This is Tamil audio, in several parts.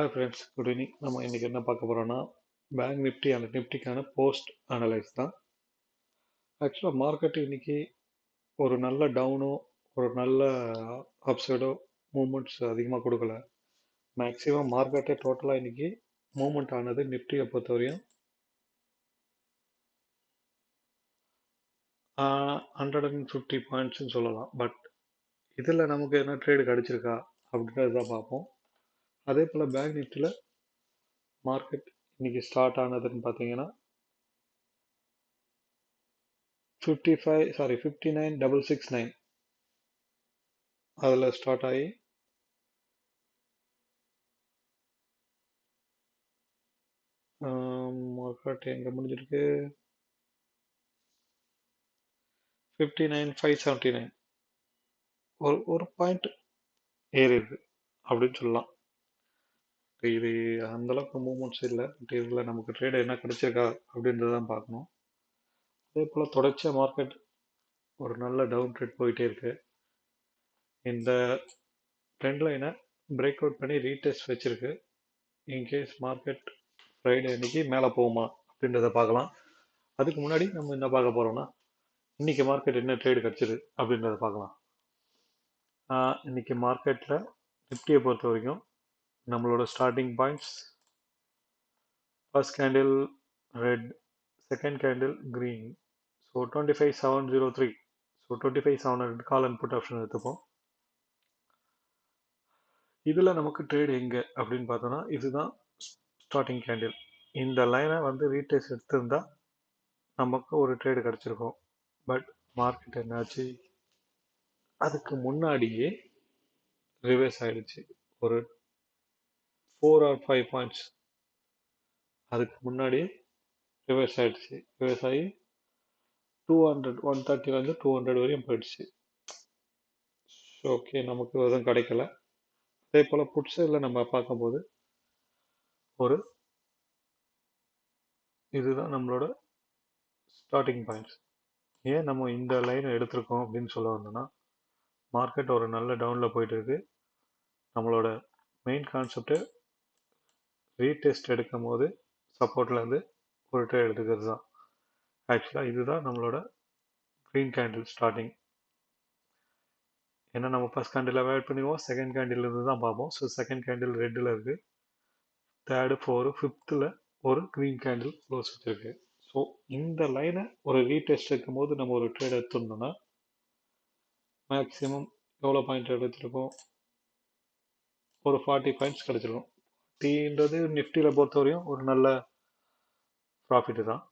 ஹாய் ஃப்ரெண்ட்ஸ் குட் ஈவினிங் நம்ம இன்றைக்கி என்ன பார்க்க போகிறோன்னா பேங்க் நிஃப்டி அண்ட் நிஃப்டிக்கான போஸ்ட் அனலைஸ் தான். ஆக்சுவலாக மார்க்கெட் இன்னைக்கு ஒரு நல்ல டவுனோ ஒரு நல்ல அப்சைடோ மூமெண்ட்ஸ் அதிகமாக கொடுக்கல. மேக்ஸிமம் மார்க்கெட்டே டோட்டலாக இன்றைக்கி மூமெண்ட் ஆனது நிஃப்டியை பொறுத்தவரையும் ஹண்ட்ரட் அண்ட் ஃபிஃப்டி பாயிண்ட்ஸ்னு சொல்லலாம். பட் இதில் நமக்கு என்ன ட்ரேடு கிடச்சிருக்கா அப்படின்றது தான் பார்ப்போம். அதே போல் பேங்க் நிஃப்டியில் மார்க்கெட் இன்னைக்கு ஸ்டார்ட் ஆனதுன்னு பார்த்தீங்கன்னா fifty five sorry fifty nine double six nine அதில் ஸ்டார்ட் ஆகி மார்க்கெட் எங்கே முடிஞ்சிருக்கு? Fifty nine five seventy nine ஒரு ஒரு பாயிண்ட் ஏறி அப்படின்னு சொல்லலாம். இது அந்தளவுக்கு மூமெண்ட்ஸ் இல்லை. பட் இதில் நமக்கு ட்ரேடு என்ன கிடைச்சிருக்கா அப்படின்றத தான் பார்க்கணும். அதே போல் தொடர்ச்சியாக மார்க்கெட் ஒரு நல்ல டவுன் ட்ரெட் போயிட்டே இருக்கு. இந்த ட்ரெண்ட் லைனை பிரேக் அவுட் பண்ணி ரீடெஸ்ட் வச்சுருக்கு. இன்கேஸ் மார்க்கெட் ஃப்ரைடே அன்னைக்கு மேலே போகுமா அப்படின்றத பார்க்கலாம். அதுக்கு முன்னாடி நம்ம என்ன பார்க்க போகிறோம்னா இன்றைக்கி மார்க்கெட் என்ன ட்ரேடு கிடச்சிது அப்படின்றத பார்க்கலாம். இன்றைக்கி மார்க்கெட்டில் நிஃப்டியை பொறுத்த வரைக்கும் நம்மளோட starting points first candle red second candle green so twenty five seven zero three so twenty five seven hundred call and put option எடுத்துப்போம். இதில் நமக்கு ட்ரேட் எங்கே அப்படின்னு பார்த்தோன்னா இதுதான் ஸ்டார்டிங் கேண்டில் இந்த லைனை வந்து ரீடேஸ் எடுத்திருந்தால் நமக்கு ஒரு ட்ரேடு கிடச்சிருக்கும். பட் மார்க்கெட் என்னாச்சு? அதுக்கு முன்னாடியே ரிவர்ஸ் ஆகிடுச்சு ஒரு ஃபோர் ஆர் ஃபைவ் பாயிண்ட்ஸ் அதுக்கு முன்னாடி ரிவர்ஸ் ஆகிடுச்சு ரிவர்ஸ் ஆகி டூ ஹண்ட்ரட் ஒன் தேர்ட்டிலேருந்து டூ ஹண்ட்ரட் வரையும் போயிடுச்சு. ஸோ ஓகே நமக்கு எதுவும் கிடைக்கல. அதே போல் புட் சைடில் நம்ம பார்க்கும்போது ஒரு இதுதான் நம்மளோட ஸ்டார்டிங் பாயிண்ட்ஸ் ஏன் நம்ம இந்த லைனை எடுத்திருக்கோம் அப்படின்னு சொல்ல வந்தோம்னா மார்க்கெட் ஒரு நல்ல டவுனில் போயிட்டு இருக்கு. நம்மளோட மெயின் கான்செப்ட்டு ரீடெஸ்ட் எடுக்கும் போது சப்போர்ட்லேருந்து ஒரு ட்ரேட் எடுத்துக்கிறது தான் ஆக்சுவலாக இதுதான் நம்மளோட க்ரீன் கேண்டில் ஸ்டார்டிங் ஏன்னா நம்ம ஃபஸ்ட் கேண்டில் அவாய்ட் பண்ணிடுவோம். செகண்ட் கேண்டில் இருந்து தான் பார்ப்போம். ஸோ செகண்ட் கேண்டில் ரெட்டில் இருக்குது தேர்டு ஃபோரு ஃபிஃப்த்தில் ஒரு க்ரீன் கேண்டில் க்ளோஸ் வச்சுருக்கு. ஸோ இந்த லைனை ஒரு ரீடெஸ்ட் இருக்கும் போது நம்ம ஒரு ட்ரேட் எடுத்துருந்தோம்னா மேக்ஸிமம் எவ்வளோ பாயிண்ட் எடுத்துருக்கோம் ஒரு ஃபார்ட்டி பாயிண்ட்ஸ் கிடச்சிருக்கும் டீன்றது நிஃப்டியில் பொறுத்தவரையும் ஒரு நல்ல ப்ராஃபிட்டு தான்.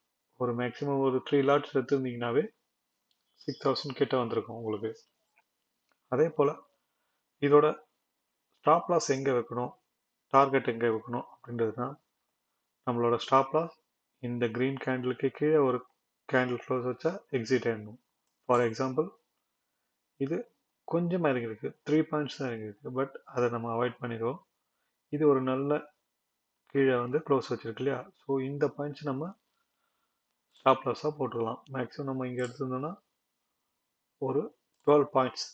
ஒரு மேக்ஸிமம் ஒரு த்ரீ லாட்ஸ் எடுத்துருந்தீங்கனாவே சிக்ஸ் தௌசண்ட் கிட்ட வந்திருக்கும் உங்களுக்கு. அதே போல் இதோட ஸ்டாப் லாஸ் எங்கே வைக்கணும்? டார்கெட் எங்கே வைக்கணும்? அப்படின்றது தான் நம்மளோட ஸ்டாப் லாஸ் இந்த க்ரீன் கேண்டிலுக்கு கீழே ஒரு கேண்டில் க்ளோஸ் வச்சா எக்ஸிட் ஆகிடணும் ஃபார் எக்ஸாம்பிள் இது கொஞ்சமாக இறங்கியிருக்கு. த்ரீ பாயிண்ட்ஸ் தான் இறங்கியிருக்கு. பட் அதை நம்ம அவாய்ட் பண்ணிடுவோம். இது ஒரு நல்ல கீழே வந்து க்ளோஸ் வச்சுருக்கு இல்லையா? ஸோ இந்த பாயிண்ட்ஸ் நம்ம ஸ்டாப் லாஸாக போட்டுக்கலாம் மேக்ஸிமம் நம்ம இங்கே எடுத்திருந்தோம்னா ஒரு டுவெல் பாயிண்ட்ஸ்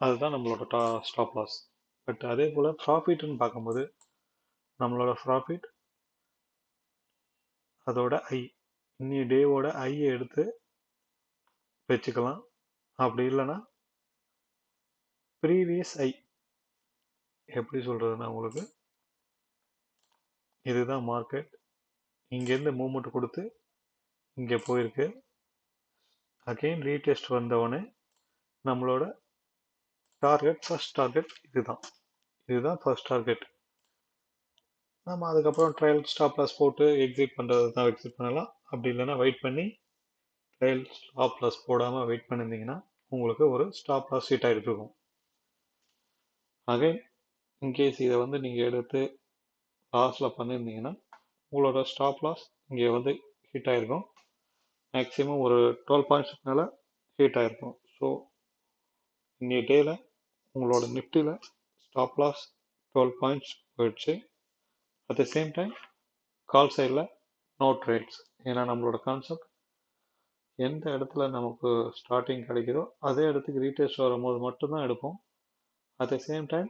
அதுதான் நம்மளோட டா ஸ்டாப் லாஸ் பட் அதே போல் ப்ராஃபிட்னு பார்க்கும்போது நம்மளோட ப்ராஃபிட் அதோட ஐ இன்னி டேவோட ஐயை எடுத்து வச்சுக்கலாம். அப்படி இல்லைன்னா ப்ரீவியஸ் ஐ எப்படி சொல்கிறதுனா உங்களுக்கு? இதுதான் மார்க்கெட் இங்கேருந்து மூமெண்ட் கொடுத்து இங்கே போயிருக்கு. அகெயின் ரீடெஸ்ட் வந்தவொடனே நம்மளோட டார்கெட் ஃபர்ஸ்ட் டார்கெட் இதுதான். இதுதான் ஃபர்ஸ்ட் டார்கெட் நம்ம அதுக்கப்புறம் ட்ரையல் ஸ்டாப் லாஸ் போட்டு எக்ஸிட் பண்ணுறது தான் எக்ஸிட் பண்ணலாம். அப்படி இல்லைன்னா வெயிட் பண்ணி ட்ரையல் ஸ்டாப் லாஸ் போடாமல் வெயிட் பண்ணியிருந்தீங்கன்னா உங்களுக்கு ஒரு ஸ்டாப் லாஸ் ஹிட் ஆகிட்டு இருக்கும். அகைன் இன்கேஸ் இதை வந்து நீங்கள் எடுத்து லாஸில் பண்ணியிருந்தீங்கன்னா உங்களோட ஸ்டாப் லாஸ் இங்கே வந்து ஹீட் ஆகிருக்கும் மேக்ஸிமம் ஒரு டுவெல் பாயிண்ட்ஸ்க்கு மேலே ஹீட் ஆகிருக்கும் ஸோ இன்றைய டேயில் உங்களோட நிஃப்டியில் ஸ்டாப் லாஸ் டுவெல் பாயிண்ட்ஸ் போயிடுச்சு. At the same time call சைடில் நோ ட்ரேட்ஸ் ஏன்னா நம்மளோட கான்செப்ட் எந்த இடத்துல நமக்கு ஸ்டார்டிங் கிடைக்குதோ அதே இடத்துக்கு ரீடெஸ்ட் வரும்போது மட்டும்தான் எடுப்போம். அட் த சேம் டைம்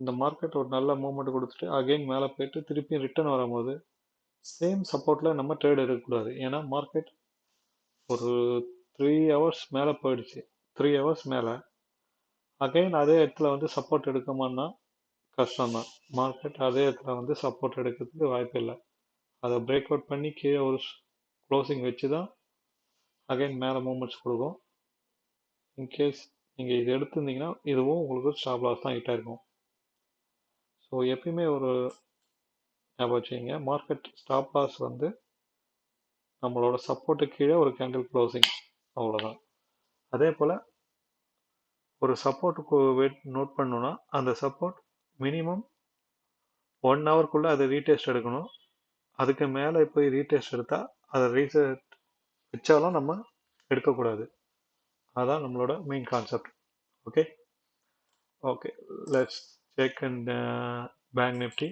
இந்த மார்க்கெட் ஒரு நல்ல மூவ்மெண்ட் கொடுத்துட்டு அகைன் மேலே போயிட்டு திருப்பி ரிட்டர்ன் வரும்போது சேம் சப்போர்ட்டில் நம்ம ட்ரேட் எடுக்கக்கூடாது. ஏன்னா மார்க்கெட் ஒரு த்ரீ ஹவர்ஸ் மேலே போயிடுச்சு. த்ரீ ஹவர்ஸ் மேலே. அகைன் அதே இடத்துல வந்து சப்போர்ட் எடுக்குமான்னா கஷ்டம்தான். மார்க்கெட் அதே இடத்துல வந்து சப்போர்ட் எடுக்கிறதுக்கு வாய்ப்பு இல்லை. அதை பிரேக் அவுட் பண்ணி கீழே ஒரு க்ளோசிங் வச்சு தான் அகைன் மேலே மூமெண்ட்ஸ் கொடுக்கும். இன்கேஸ் நீங்கள் இது எடுத்திருந்தீங்கன்னா இதுவும் உங்களுக்கு ஸ்டாப் லாஸ் தான் ஹிட்டாக இருக்கும். ஸோ எப்பயுமே ஒரு ஞாபகம் வச்சுக்கிங்க. மார்க்கெட் ஸ்டாப் லாஸ் வந்து நம்மளோட சப்போர்ட்டு கீழே ஒரு கேண்டில் க்ளோசிங் அவ்வளோதான் அதே போல் ஒரு சப்போர்ட்டுக்கு வெயிட் நோட் பண்ணணுன்னா அந்த சப்போர்ட் மினிமம் ஒன் ஹவர்க்குள்ளே அதை ரீடெஸ்ட் எடுக்கணும். அதுக்கு மேலே போய் ரீடெஸ்ட் எடுத்தால் அதை ரீசெட் வச்சாலும் நம்ம எடுக்கக்கூடாது. அதான் நம்மளோட main concept okay okay let's check and bank Nifty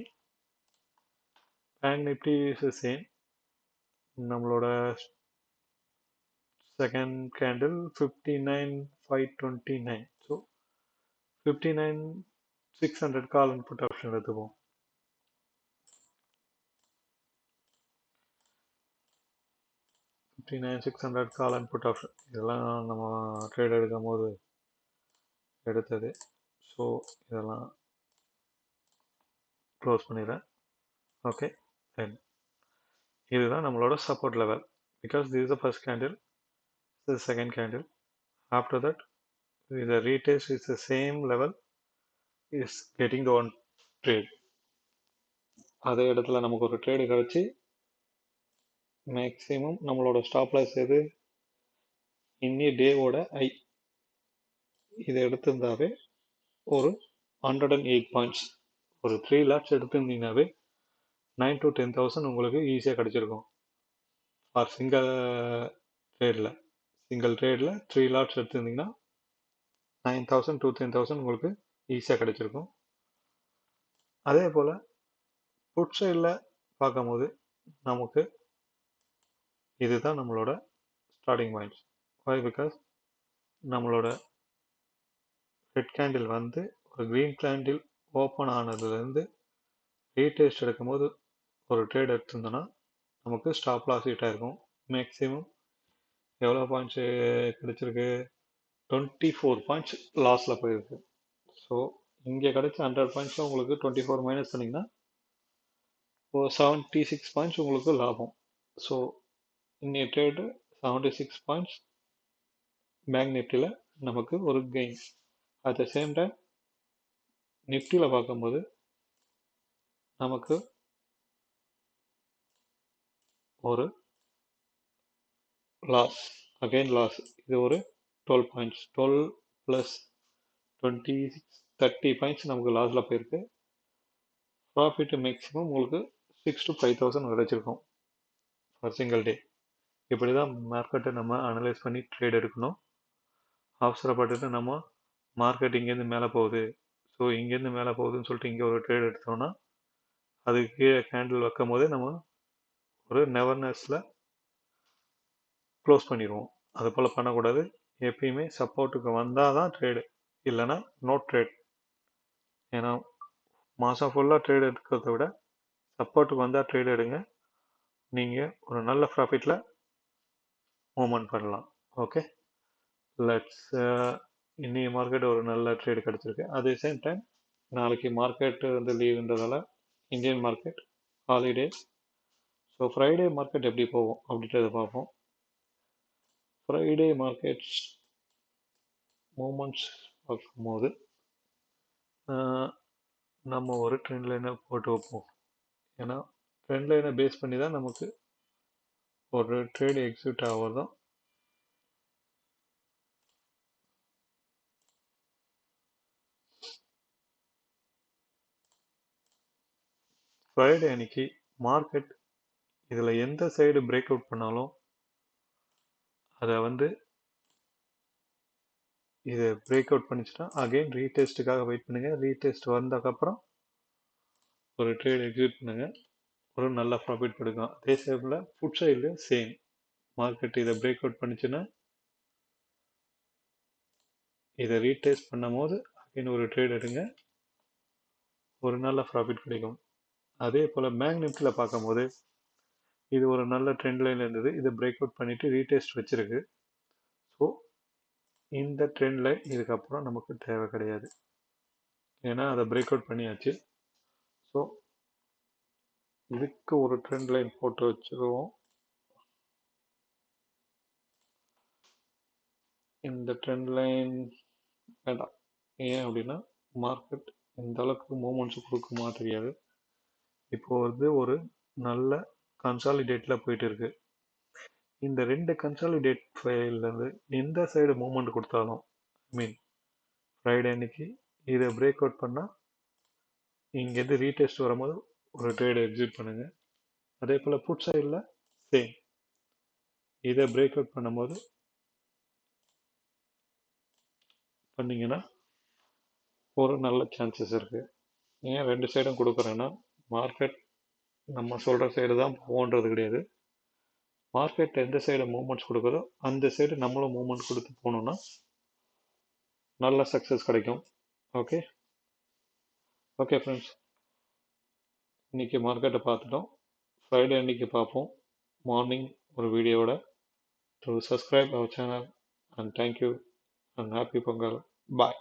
bank Nifty is same நம்மளோட second candle fifty nine five twenty nine so fifty nine six hundred call and put option எடுத்துப்போம் fifty nine six hundred call and put option இதெல்லாம் நம்ம ட்ரேட் எடுக்கும் போது எடுத்தது. ஸோ இதெல்லாம் க்ளோஸ் பண்ணிடுறேன். ஓகே தென் இதுதான் நம்மளோட support level because this is the first candle this is candle second candle. After that the retest is the same level is getting the one trade. அதே இடத்துல நமக்கு ஒரு ட்ரேடு கிடச்சி மேக்ஸிமம் நம்மளோட ஸ்டாப் லாஸ் எது? இன்னி டேவோட ஐ இதை எடுத்திருந்தாவே ஒரு ஹண்ட்ரட் அண்ட் எயிட் பாயிண்ட்ஸ் ஒரு த்ரீ லேக்ஸ் எடுத்திருந்தீங்கன்னாவே நைன் டு டென் தௌசண்ட் உங்களுக்கு ஈஸியாக கிடச்சிருக்கும். ஃபார் சிங்கிள் ட்ரேடில் சிங்கிள் ட்ரேடில் three lots எடுத்திருந்தீங்கன்னா nine thousand to ten thousand உங்களுக்கு ஈஸியாக கிடச்சிருக்கும். அதே போல் ஃபுட் சைடில் பார்க்கும்போது நமக்கு இதுதான் நம்மளோட ஸ்டார்டிங் பாயிண்ட்ஸ் வை பிகாஸ் நம்மளோட ரெட் கேண்டில் வந்து ஒரு க்ரீன் கேண்டில் ஓப்பன் ஆனதுலேருந்து ரீடெஸ்ட் எடுக்கும்போது ஒரு ட்ரேட் எடுத்திருந்தோன்னா நமக்கு ஸ்டாப் லாஸ் ஹீட்டாக இருக்கும் மேக்ஸிமம் எவ்வளோ பாயிண்ட்ஸு கிடச்சிருக்கு? டுவெண்ட்டி ஃபோர் பாயிண்ட்ஸ் லாஸில் போயிருக்கு. ஸோ இங்கே கிடைச்ச ஹண்ட்ரட் பாயிண்ட்ஸில் உங்களுக்கு டுவெண்ட்டி ஃபோர் மைனஸ் பண்ணிங்கன்னா ஒரு செவன்ட்டி சிக்ஸ் பாயிண்ட்ஸ் உங்களுக்கு லாபம். ஸோ இன்னைய trade seventy six points bank நிஃப்டியில் நமக்கு ஒரு gain at the same time நிஃப்டியில் பார்க்கும்போது நமக்கு ஒரு லாஸ் அகெயின் லாஸ் இது ஒரு twelve points twelve plus twenty six thirty points நமக்கு லாஸில் போயிருக்கு. ப்ராஃபிட் மேக்ஸிமம் உங்களுக்கு சிக்ஸ் டு ஃபைவ் தௌசண்ட் கிடச்சிருக்கும் ஃபர் சிங்கிள் டே இப்படி தான் மார்க்கெட்டை நம்ம அனலைஸ் பண்ணி ட்ரேட் எடுக்கணும். அவசரப்பட்டுட்டு நம்ம மார்க்கெட் இங்கேருந்து மேலே போகுது. ஸோ இங்கேருந்து மேலே போகுதுன்னு சொல்லிட்டு இங்கே ஒரு ட்ரேட் எடுத்தோம்னா அதுக்கு கீழே கேண்டில் வைக்கும் போதே நம்ம ஒரு நெவர்னஸில் க்ளோஸ் பண்ணிடுவோம். அது போல் பண்ணக்கூடாது. எப்பயுமே சப்போர்ட்டுக்கு வந்தால் தான் ட்ரேடு இல்லைன்னா நோ ட்ரேட் ஏன்னா மாதம் ஃபுல்லாக ட்ரேட் எடுக்கிறத விட சப்போர்ட்டுக்கு வந்தால் ட்ரேட் எடுங்க. நீங்கள் ஒரு நல்ல ப்ராஃபிட்டில் மூமெண்ட் பண்ணலாம். ஓகே லெட்ஸ் இன்னைய மார்க்கெட் ஒரு நல்ல ட்ரேடு கிடச்சிருக்கு. அதே சேம் டைம் நாளைக்கு மார்க்கெட்டு வந்து லீவுன்றதால Indian market holiday so Friday market எப்படி போகும் அப்படின்றத பார்ப்போம். ஃப்ரைடே மார்க்கெட்ஸ் மூமெண்ட்ஸ் பார்க்கும்போது நம்ம ஒரு ட்ரெண்ட் லைனை போட்டு வைப்போம். ஏன்னா ட்ரெண்ட் லைனை பேஸ் பண்ணி தான் நமக்கு ஒரு ட்ரேடு எக்ஸிக்யூட் ஆகிறதும் ஃப்ரைடே அன்னைக்கு மார்க்கெட் இதில் எந்த சைடு பிரேக் அவுட் பண்ணாலும் அதை வந்து இது பிரேக் அவுட் பண்ணிச்சுன்னா அகைன் ரீடெஸ்ட்டுக்காக வெயிட் பண்ணுங்கள் ரீடெஸ்ட் வந்ததுக்கப்புறம் ஒரு ட்ரேட் எக்ஸிட் பண்ணுங்கள் ஒரு நல்ல ப்ராஃபிட் கொடுக்கும். அதே சைடில் ஃபுட் சைட்லேயும் சேம் மார்க்கெட் இதை பிரேக் அவுட் பண்ணிச்சுன்னா இதை ரீடெஸ்ட் பண்ணும் போது அகைன் ஒரு ட்ரேட் எடுங்க. ஒரு நல்ல ப்ராஃபிட் கிடைக்கும். அதே போல் பேங்க் நிஃப்டியில் பார்க்கும்போது இது ஒரு நல்ல ட்ரெண்ட் லைன் இருந்தது. இதை பிரேக் அவுட் பண்ணிவிட்டு ரீடெஸ்ட் வச்சுருக்கு. ஸோ இந்த ட்ரெண்ட் லைன் இதுக்கப்புறம் நமக்கு தேவை கிடையாது. ஏன்னா அதை பிரேக் அவுட் பண்ணியாச்சு. ஸோ இதுக்கு ஒரு ட்ரெண்ட் லைன் போட்டு வச்சுருவோம். இந்த ட்ரெண்ட் லைன் வேண்டாம். ஏன் அப்படின்னா மார்க்கெட் எந்த அளவுக்கு மூமெண்ட்ஸ் கொடுக்குமா தெரியாது. இப்போ வந்து ஒரு நல்ல கன்சாலிடேட்டில் போயிட்டு இருக்கு இந்த ரெண்டு கன்சாலிடேட் ஃபைல்லேருந்து எந்த சைடு மூமெண்ட் கொடுத்தாலும் ஐ மீன் ஃப்ரைடே அன்னைக்கு இதை பிரேக் அவுட் பண்ணால் இங்கேருந்து ரீடெஸ்ட் வரும்போது ஒரு ட்ரேடை எக்ஸிட் பண்ணுங்கள் அதே போல் புட் சைடில் சேம் இதை பிரேக் அவுட் பண்ணும்போது பண்ணிங்கன்னா ஒரு நல்ல சான்சஸ் இருக்குது ஏன் ரெண்டு சைடும் கொடுக்குறேன்னா மார்க்கெட் நம்ம சொல்கிற சைடு தான் போகன்றது கிடையாது. மார்க்கெட் எந்த சைடு மூமெண்ட்ஸ் கொடுக்குதோ அந்த சைடு நம்மளும் மூமெண்ட் கொடுத்து போனோம்னா நல்ல சக்ஸஸ் கிடைக்கும். ஓகே ஓகே ஃப்ரெண்ட்ஸ் இன்றைக்கி மார்க்கெட்டை பார்த்துட்டோம். ஃப்ரைடே அன்றைக்கி பார்ப்போம். மார்னிங் ஒரு வீடியோவோட to subscribe our channel and thank you and happy Pongal bye